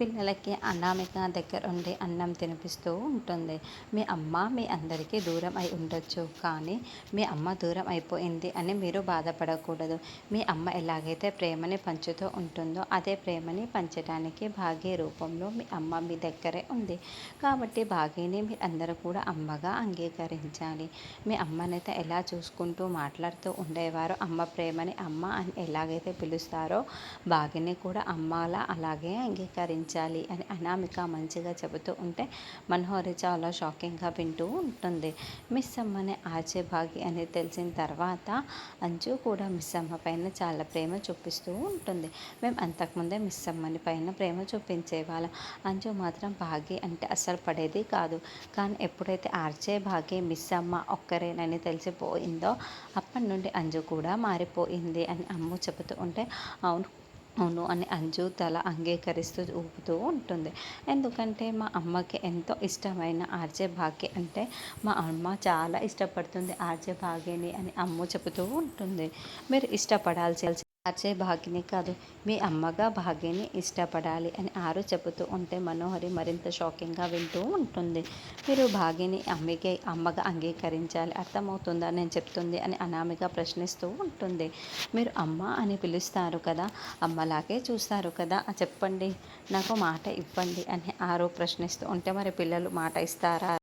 పిల్లలకి అనామిక దగ్గర ఉండి అన్నం తినిపిస్తూ ఉంటుంది. మీ అమ్మ మీ అందరికీ దూరం అయి ఉండొచ్చు కానీ మీ అమ్మ దూరం అయిపోయింది అని మీరు బాధపడకూడదు. మీ అమ్మ ఎలాగైతే ప్రేమని పంచుతూ ఉంటుందో అదే ప్రేమని పంచడానికి భాగ్య రూపంలో మీ అమ్మ మీ దగ్గరే ఉంది. కాబట్టి భాగ్యని మీరు అందరూ కూడా అమ్మగా అంగీకరించాలి. మీ అమ్మనైతే ఎలా చూసుకుంటూ మాట్లాడుతూ ఉండేవారో? అమ్మ ప్రేమని అమ్మ అని ఎలాగైతే పిలుస్తారో భాగ్యని కూడా అమ్మలా అలాగే అంగీకరించాలి అని అనామిక మంచిగా చెబుతూ ఉంటే మనోహరి చాలా షాకింగ్గా వింటూ ఉంటుంది. మిస్ అమ్మనే ఆచే భాగి అని తెలిసిన తర్వాత అంజు కూడా మిస్ అమ్మ పైన చాలా ప్రేమ చూపిస్తూ ఉంటుంది. మేము అంతకుముందే మిస్ అమ్మని పైన ప్రేమ చూపించేవాళ్ళం అంజు మాత్రం భాగి అంటే అస్సలు పడేది కాదు. కానీ ఎప్పుడైతే ఆర్చే భాగి మిస్ అమ్మ ఒక్కరేనని తెలిసిపోయిందో అప్పటి నుండి అంజు కూడా మారిపోయింది అని అమ్ము చెబుతూ ఉంటే అవును అవును అని అంజు తల అంగీకరిస్తూ ఊపుతూ ఉంటుంది. ఎందుకంటే మా అమ్మకి ఎంతో ఇష్టమైన ఆర్జే భాగ్య అంటే మా అమ్మ చాలా ఇష్టపడుతుంది ఆర్జే భాగ్యని అని అమ్మ చెబుతూ ఉంటుంది. మీరు ఇష్టపడాల్సి ఆర్జే భాగ్యని కాదు. మీ అమ్మగా భాగ్యని ఇష్టపడాలి అని ఆరు చెబుతూ ఉంటే మనోహరి మరింత షాకింగ్గా వింటూ ఉంటుంది. మీరు భాగ్యని అమ్మకి అమ్మగా అంగీకరించాలి అర్థమవుతుందా? నేను చెప్తుంది అని అనామిగా ప్రశ్నిస్తూ ఉంటుంది. మీరు అమ్మ అని పిలుస్తారు కదా? అమ్మలాగే చూస్తారు కదా? చెప్పండి. నాకు మాట ఇవ్వండి అని ఆరు ప్రశ్నిస్తూ ఉంటే మరి పిల్లలు మాట ఇస్తారా?